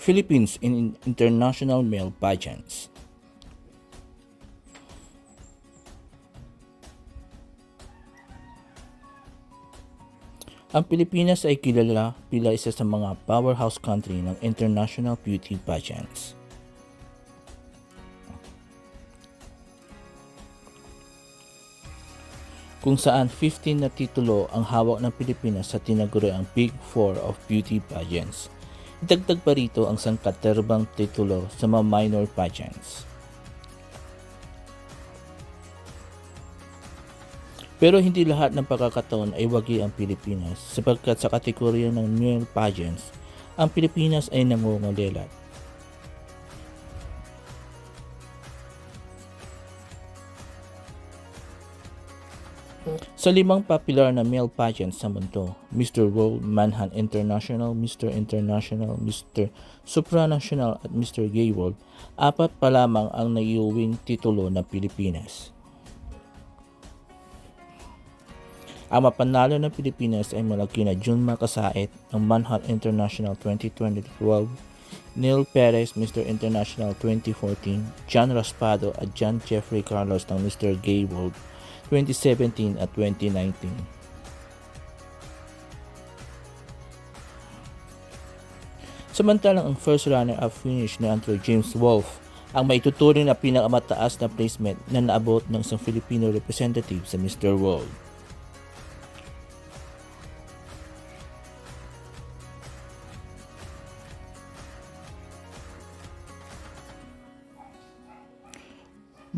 Philippines in International Male Pageants. Ang Pilipinas ay kilala bilang isa sa mga powerhouse country ng international beauty pageants. kung saan 15 na titulo ang hawak ng Pilipinas sa tinaguriang Big Four of Beauty Pageants. Idagdag pa rito ang sangkaterbang titulo sa mga minor pageants. Pero hindi lahat ng pagkakataon ay wagi ang Pilipinas sapagkat sa kategorya ng male pageants, ang Pilipinas ay nangungulilat. Sa limang popular na male pageants sa mundo, Mr. World, Manhunt International, Mr. International, Mr. Supranational at Mr. Gay World, apat pa lamang ang naiuwing titulo ng Pilipinas. Ang mapanalo ng Pilipinas ay mula kina Jun Makasait ng Manhunt International 2012, Neil Perez, Mr. International 2014, John Raspado at John Jeffrey Carlos ng Mr. Gay World 2017 at 2019. Samantalang ang first runner-up finish ni Andrew James Wolf ang maituturing na pinakamataas na placement na naabot ng isang Filipino representative sa Mr. World.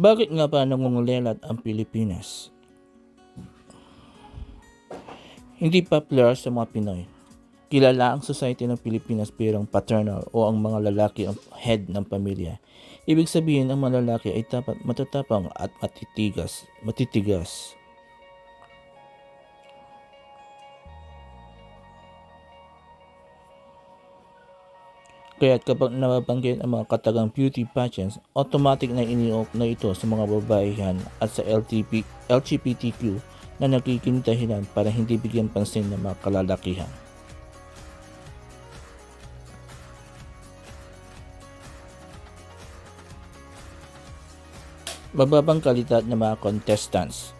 Bakit nga ba nangungulelat ang Pilipinas? Hindi popular sa mga Pinoy. Kilala ang society ng Pilipinas bilang paternal o ang mga lalaki ang head ng pamilya. Ibig sabihin ang mga lalaki ay dapat matatapang at matitigas, matitigas. Kaya kapag nababanggit ang mga katagang beauty pageants, automatic na iniok na ito sa mga babaehan at sa LTP, LGBTQ na nagiging dahilan para hindi bigyan pansin ng mga kalalakihan. Mababang kalidad ng mga contestants